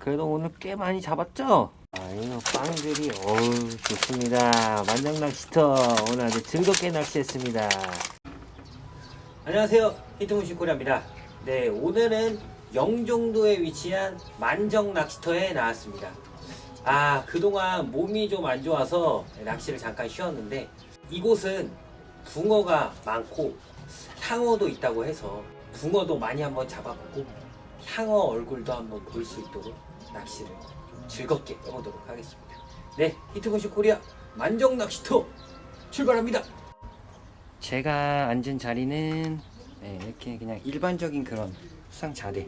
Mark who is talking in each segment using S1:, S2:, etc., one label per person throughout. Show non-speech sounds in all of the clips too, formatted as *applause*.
S1: 그래도 오늘 꽤 많이 잡았죠? 아, 이거 빵들이, 어우, 좋습니다. 만장 낚시터. 오늘 아주 즐겁게 낚시했습니다. 안녕하세요. 히트무시 코리아입니다. 네, 오늘은 영종도에 위치한 만정 낚시터에 나왔습니다. 아, 그동안 몸이 좀 안 좋아서 낚시를 잠깐 쉬었는데, 이곳은 붕어가 많고, 향어도 있다고 해서, 붕어도 많이 한번 잡아보고, 향어 얼굴도 한번 볼 수 있도록 낚시를 좀 즐겁게 해보도록 하겠습니다. 네, 히트무시 코리아 만정 낚시터 출발합니다. 제가 앉은 자리는 네, 이렇게 그냥 일반적인 그런 수상 자대,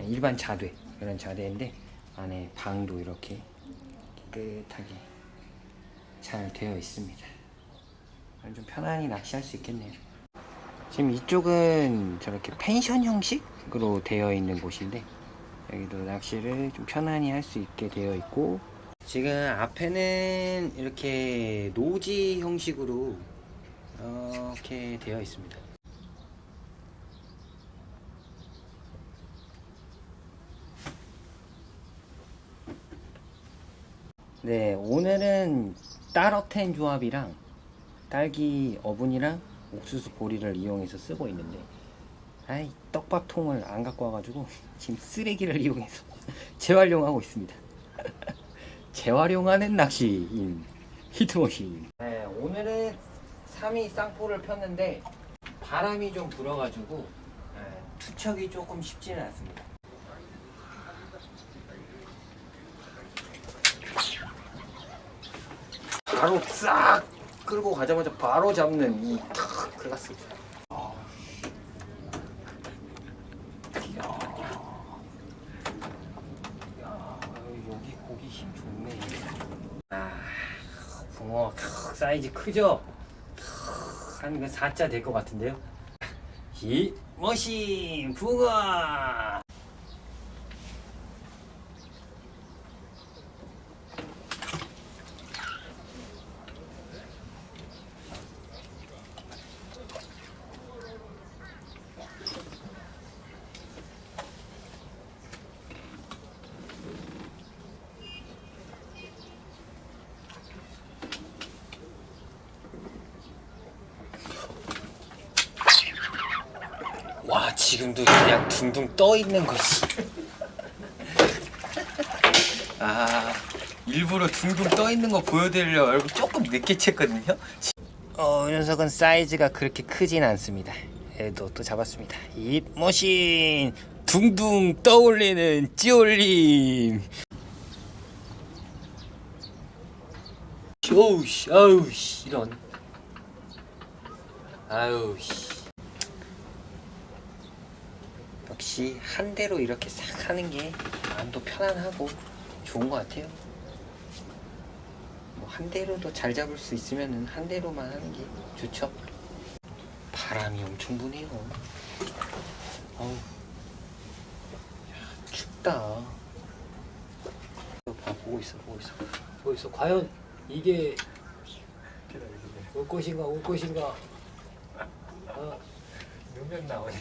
S1: 일반 자대 그런 자대인데 안에 방도 이렇게 깨끗하게 잘 되어 있습니다. 좀 편안히 낚시할 수 있겠네요. 지금 이쪽은 저렇게 펜션 형식으로 되어 있는 곳인데 여기도 낚시를 좀 편안히 할 수 있게 되어 있고 지금 앞에는 이렇게 노지 형식으로 이렇게 되어 있습니다. 네, 오늘은 따로텐 조합이랑 딸기 어분이랑 옥수수 보리를 이용해서 쓰고 있는데 아이 떡밥통을 안 갖고 와가지고 지금 쓰레기를 이용해서 *laughs* 재활용하고 있습니다. *laughs* 재활용하는 낚시인 히트머신. 네, 오늘은 3위 쌍포를 폈는데 바람이 좀 불어가지고 네, 투척이 조금 쉽지는 않습니다. 바로 싹 끌고 가자마자 바로 잡는 이탁 클라스. 아, 이야. 야, 여기 고기 힘 좋네. 아, 붕어 크, 사이즈 크죠? 한그 4자 될 것 같은데요? 이 머신 붕어. 와 지금도 그냥 둥둥 떠 있는 거지. 아 일부러 둥둥 떠 있는 거 보여드리려 얼굴 조금 늦게 챘거든요. 어, 이 녀석은 사이즈가 그렇게 크진 않습니다. 얘도 또 잡았습니다. 잇머신 둥둥 떠올리는 찌올림. 어우씨, 아우씨, 이런. 아우씨. 역시 한 대로 이렇게 싹 하는 게 마음도 편안하고 좋은 것 같아요. 뭐 한 대로도 잘 잡을 수 있으면은 한 대로만 하는 게 좋죠. 바람이 엄청 부네요. 어우, 야, 춥다. 봐 보고 있어, 보고 있어, 보고 있어. 과연 이게 올 것인가, 올 것인가? 아, *laughs*
S2: 몇명 나오네.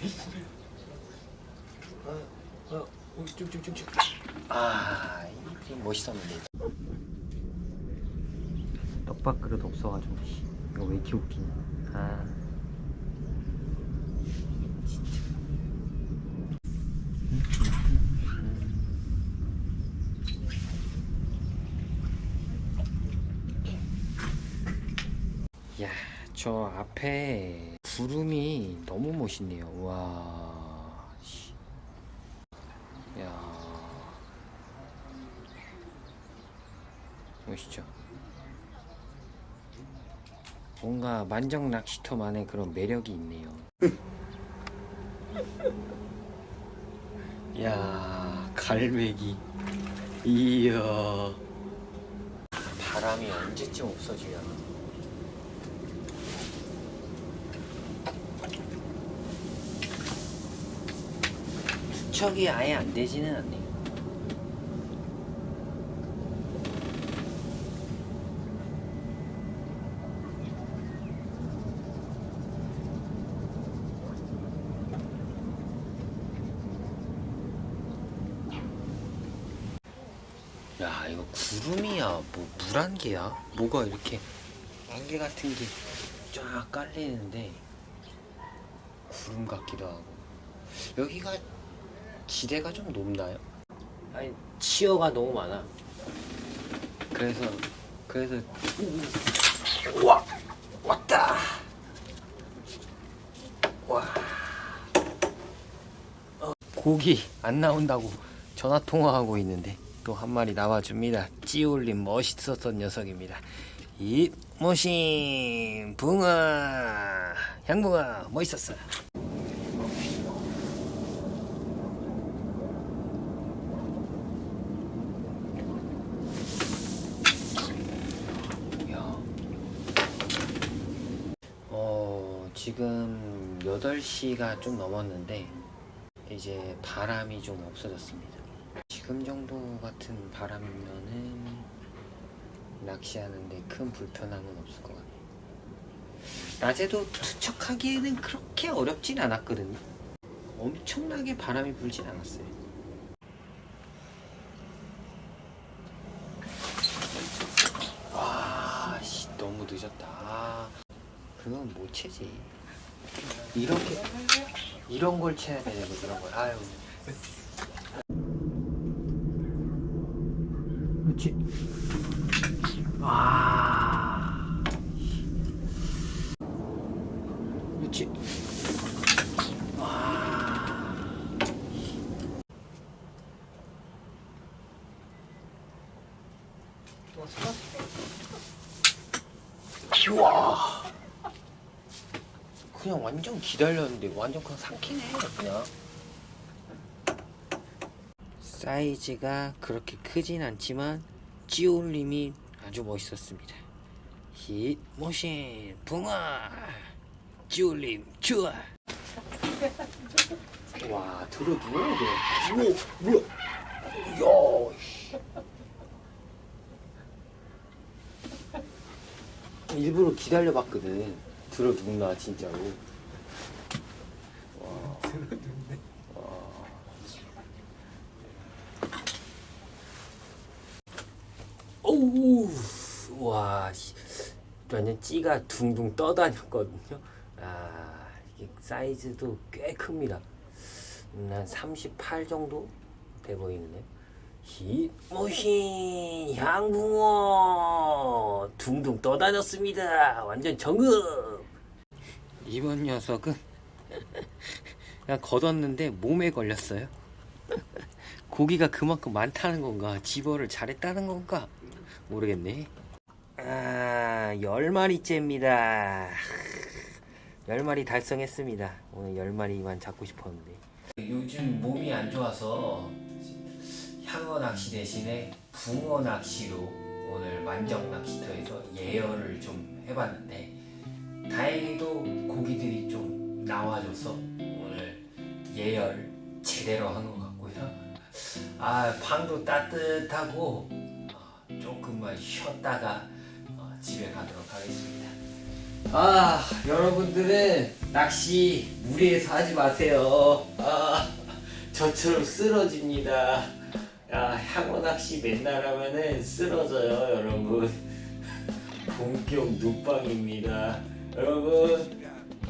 S1: 어, 어, 어, 쭉쭉쭉쭉. 아, 이게 멋있었는데. 떡밥 그릇 없어가지고 씨, 이거 왜 이렇게 웃기냐? 아. 야, 저 앞에 구름이 너무 멋있네요. 와, 씨. 야. 멋있죠? 뭔가 만정 낚시터만의 그런 매력이 있네요. 야 갈매기. 이야. 바람이 언제쯤 없어지려나 투척이 아예 안 되지는 않네요. 야 이거 구름이야. 뭐 물안개야? 뭐가 이렇게 안개 같은 게 쫙 깔리는데 구름 같기도 하고. 여기가 지대가 좀 높나요? 아니 치어가 너무 많아 그래서 그래서 와 왔다 와 어, 고기 안 나온다고 전화 통화하고 있는데 또 한 마리 나와줍니다. 찌올림 멋있었던 녀석입니다. 이 모신 붕어 향붕어 멋있었어. 야. 어, 지금 8시가 좀 넘었는데 이제 바람이 좀 없어졌습니다. 지금 정도 같은 바람이면은 낚시하는데 큰 불편함은 없을 것 같아요. 낮에도 투척하기에는 그렇게 어렵진 않았거든요. 엄청나게 바람이 불진 않았어요. 와, 씨, 너무 늦었다. 아, 그건 못 채지. 이렇게 이런 걸 채야 되고 이런 걸. 아유. 그렇지. 와. 그렇지. 와. 우와. 그냥 완전 기다렸는데 완전 그냥 삼키네 그냥. 사이즈가 그렇게 크진 않지만 찌올림이 아주 멋있었습니다. 힛 모신 붕어 찌올림 좋아. *laughs* 와 들어 누워야 돼. 우와 뭐야? 야. 씨. 일부러 기다려봤거든. 들어 눕나 진짜로. 와. 오우 와 씨. 완전 찌가 둥둥 떠다녔거든요. 아 이게 사이즈도 꽤 큽니다. 음, 한38 정도 돼 보이는데. 힙모신 향붕어 둥둥 떠다녔습니다. 완전 정읍. 이번 녀석은 그냥 걷었는데 몸에 걸렸어요. 고기가 그만큼 많다는 건가? 집어를 잘했다는 건가? 모르겠네. 아, 열 마리째입니다. 열 마리 달성했습니다. 오늘 열 마리만 잡고 싶었는데. 요즘 몸이 안 좋아서 향어 낚시 대신에 붕어 낚시로 오늘 만정 낚시터에서 예열을 좀 해봤는데 다행히도 고기들이 좀 나와줘서 오늘 예열 제대로 한 것 같고요. 아 방도 따뜻하고 어, 조금만 쉬었다가 어, 집에 가도록 하겠습니다. 아 여러분들은 낚시 무리해서 하지 마세요. 아 저처럼 쓰러집니다. 야 향어 낚시 맨날 하면은 쓰러져요 여러분. *laughs* 본격 눕방입니다. 여러분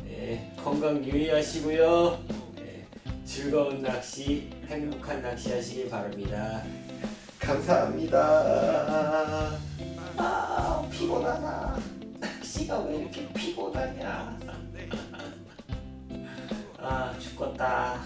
S1: 예, 건강 유의하시고요. 예, 즐거운 낚시, 행복한 낚시 하시길 바랍니다. 감사합니다. 아 피곤하다. 낚시가 왜 이렇게 피곤하냐? 아 죽겠다.